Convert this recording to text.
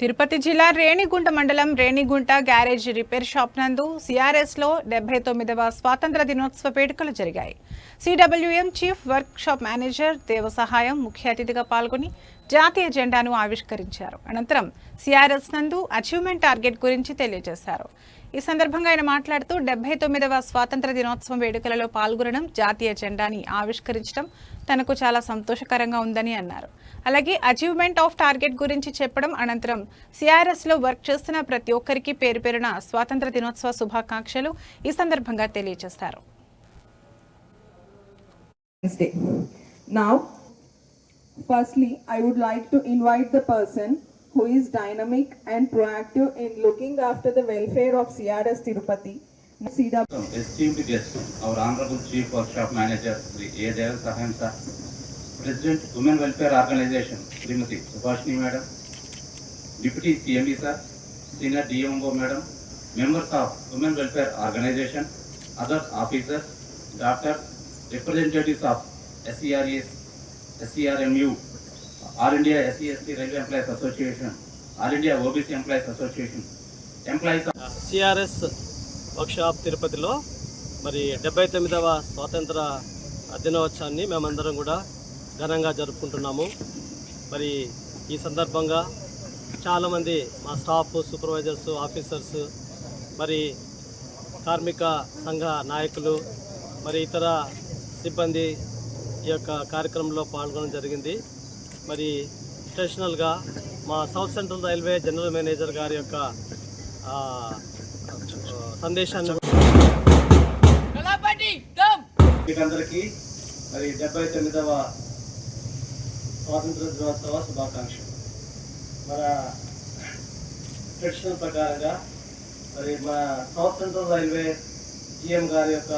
తిరుపతి జిల్లా రేణిగుంట మండలం Renigunta garage repair shop నందు సిఆర్ఎస్లో డెబ్బై తొమ్మిదవ స్వాతంత్ర దినోత్సవ వేడుకలు జరిగాయి. CWM chief workshop manager Devasahayam ముఖ్య అతిథిగా పాల్గొని జాతీయ జెండాను ఆవిష్కరించారు. అనంతరం సిఆర్ఎస్ నందు అచీవ్మెంట్ టార్గెట్ గురించి తెలియజేశారు. ఈ సందర్భంగా ఆయన మాట్లాడుతూ డెబ్బై తొమ్మిదవ స్వాతంత్ర దినోత్సవం వేడుకలలో పాల్గొనడం జాతీయ జెండాని ఆవిష్కరించడం తనకు చాలా సంతోషకరంగా ఉందని అన్నారు. అలాగే అచీవ్మెంట్ ఆఫ్ టార్గెట్ గురించి చెప్పడం అనంతరం సిఆర్ఎస్లో వర్క్ చేస్తున్న ప్రతి ఒక్కరికి పేరు పేరున స్వాతంత్ర దినోత్సవ శుభాకాంక్షలు ఈ సందర్భంగా తెలియజేశారు Now, firstly, I would like to invite the person who is dynamic and proactive in looking after the welfare of CRS Tirupati, esteemed guest, our Honorable Chief Workshop Manager, Sri A. Dev President, Women Welfare Organization, Srimati Subhashini Madam, Deputy CMD Sir, Senior DMO Madam, members of Women Welfare Organization, other officers, doctors, representatives of SCRES, SCRMU, all India SC ST railway employees association all India OBC employees association employees CRS workshop తిరుపతిలో మరి డెబ్బై తొమ్మిదవ స్వాతంత్ర దినోత్సవాన్ని మేమందరం కూడా ఘనంగా జరుపుకుంటున్నాము. మరి ఈ సందర్భంగా చాలామంది మా స్టాఫ్ సూపర్వైజర్స్ ఆఫీసర్స్ మరి కార్మిక సంఘ నాయకులు మరి ఇతర సిబ్బంది ఈ యొక్క కార్యక్రమంలో పాల్గొనడం జరిగింది. మరి స్టేషనల్గా మా south central railway general manager గారి యొక్క ఆ, సందేశాన్ని మీకందరికీ మరి డెబ్బై తొమ్మిదవ స్వాతంత్ర దినోత్సవ శుభాకాంక్షలు. మన ట్రెడిషనల్ ప్రకారంగా మరి మన సౌత్ సెంట్రల్ రైల్వే జిఎం గారి యొక్క